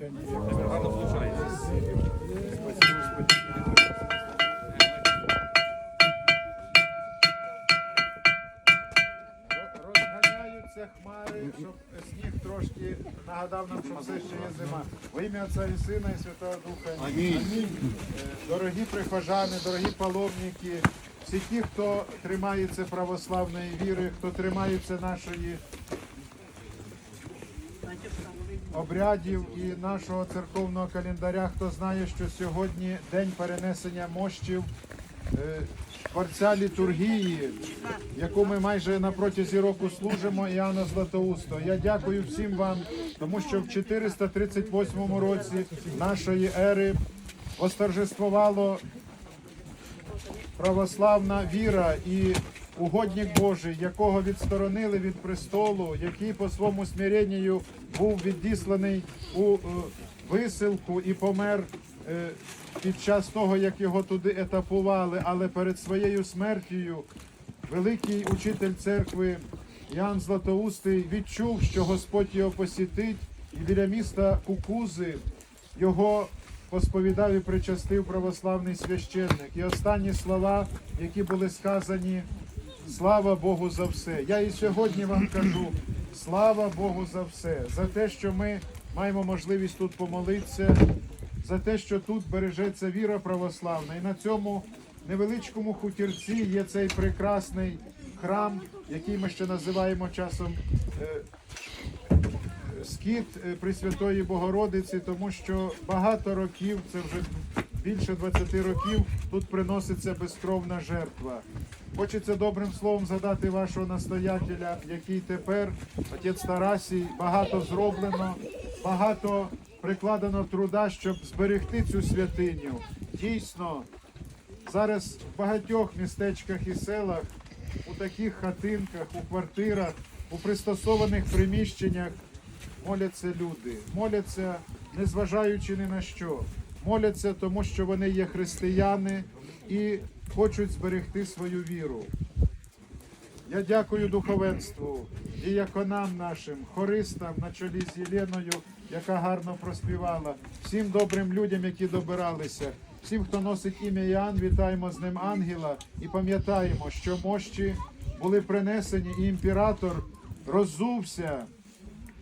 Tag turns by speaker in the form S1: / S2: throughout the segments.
S1: Гарно виходить.
S2: Розганяються хмари, щоб сніг трошки нагадав нам, що все ще є зима. Во ім'я Отця і Сина і Святого Духа. Амінь. Дорогі прихожани, дорогі паломники, всі ті, хто тримається православної віри, хто тримається нашої обрядів і нашого церковного календаря, хто знає, що сьогодні день перенесення мощів е, творця літургії, яку ми майже на протязі року служимо, Іоанна Златоусто. Я дякую всім вам, тому що в 438 році нашої ери восторжествувало православна віра і угодник Божий, якого відсторонили від престолу, який по своєму смиренню був відісланий у е, висилку і помер е, під час того, як його туди етапували, але перед своєю смертю великий учитель церкви Ян Златоустий відчув, що Господь його посітить, і біля міста Кукузи його посповідав і причастив православний священник. І останні слова, які були сказані, слава Богу за все. Я і сьогодні вам кажу, слава Богу за все, за те, що ми маємо можливість тут помолитися, за те, що тут бережеться віра православна. І на цьому невеличкому хутірці є цей прекрасний храм, який ми ще називаємо часом. е, скіт е, Пресвятої Богородиці, тому що багато років, це вже більше 20 років, тут приноситься безкровна жертва. Хочеться добрим словом згадати вашого настоятеля, який тепер, отець Тарасій, багато зроблено, багато прикладено труда, щоб зберегти цю святиню. Дійсно, зараз в багатьох містечках і селах, у таких хатинках, у квартирах, у пристосованих приміщеннях моляться люди. Моляться, незважаючи ні на що. Моляться, тому що вони є християни і хочуть зберегти свою віру. Я дякую духовенству, діяконам нашим, хористам на чолі з Єленою, яка гарно проспівала, всім добрим людям, які добиралися, всім, хто носить ім'я Іоанн, вітаємо з ним ангела і пам'ятаємо, що мощі були принесені, і імператор роззувся,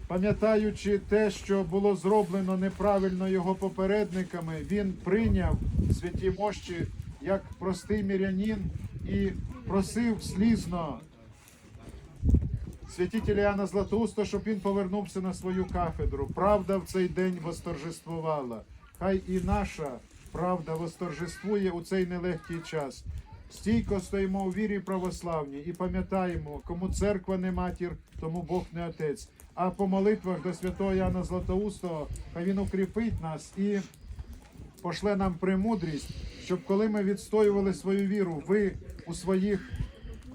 S2: пам'ятаючи те, що було зроблено неправильно його попередниками, він прийняв святі мощі як простий мірянин і просив слізно святителя Іоанна Златоуста, щоб він повернувся на свою кафедру. Правда в цей день восторжествувала. Хай і наша правда восторжествує у цей нелегкий час. Стійко стоїмо у вірі православній і пам'ятаємо, кому церква не матір, тому Бог не отець. А по молитвах до святого Яна Златоустого, хай він укріпить нас і пошле нам премудрість, щоб коли ми відстоювали свою віру, ви у своїх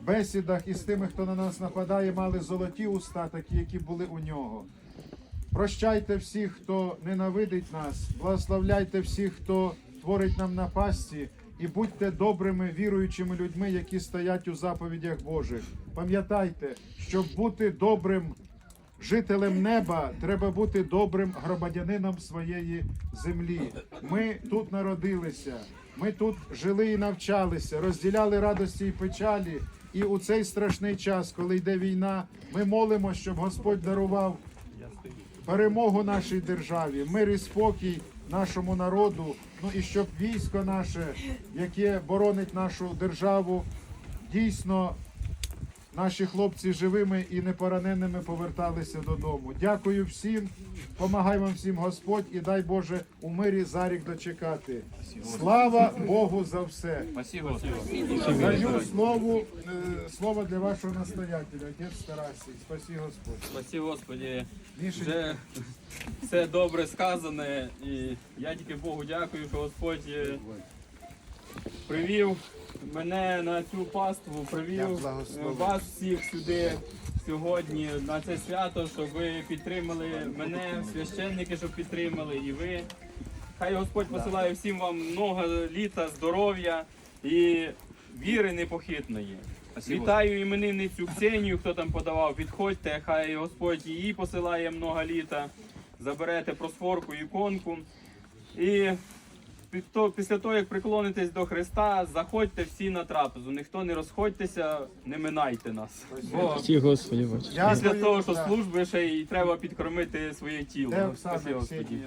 S2: бесідах із тими, хто на нас нападає, мали золоті уста, такі, які були у нього. Прощайте всіх, хто ненавидить нас, благословляйте всіх, хто творить нам напасті, і будьте добрими віруючими людьми, які стоять у заповідях Божих. Пам'ятайте, щоб бути добрим жителем неба, треба бути добрим громадянином своєї землі. Ми тут народилися, ми тут жили і навчалися, розділяли радості і печалі. І у цей страшний час, коли йде війна, ми молимо, щоб Господь дарував перемогу нашій державі, мир і спокій нашому народу. Ну і щоб військо наше, яке боронить нашу державу, дійсно наші хлопці живими і непораненими поверталися додому. Дякую всім, помагай вам всім Господь і дай Боже у мирі зарік дочекати. Слава Богу за все. Даю слово, е, слово для вашого настоятеля, отець Тарасій. Спасі Господь.
S1: Спасибо, Господи.
S2: Міша,
S1: Вже все добре сказане, і я тільки Богу дякую, що Господь е, привів мене на цю паству, привів вас всіх сюди сьогодні на це свято, щоб ви підтримали мене, священники, щоб підтримали, і ви. Хай Господь посилає всім вам много літа, здоров'я і віри непохитної. Вітаю іменинницю Ксенію, хто там подавав, підходьте, хай Господь її посилає много літа. заберете просфорку іконку. І після того, як приклонитесь до Христа, заходьте всі на трапезу. Ніхто не розходьтеся, не минайте нас. Бо
S3: Всі Господі бачать.
S1: після того, що служби ще й треба підкормити своє тіло. Спасибо, Господі.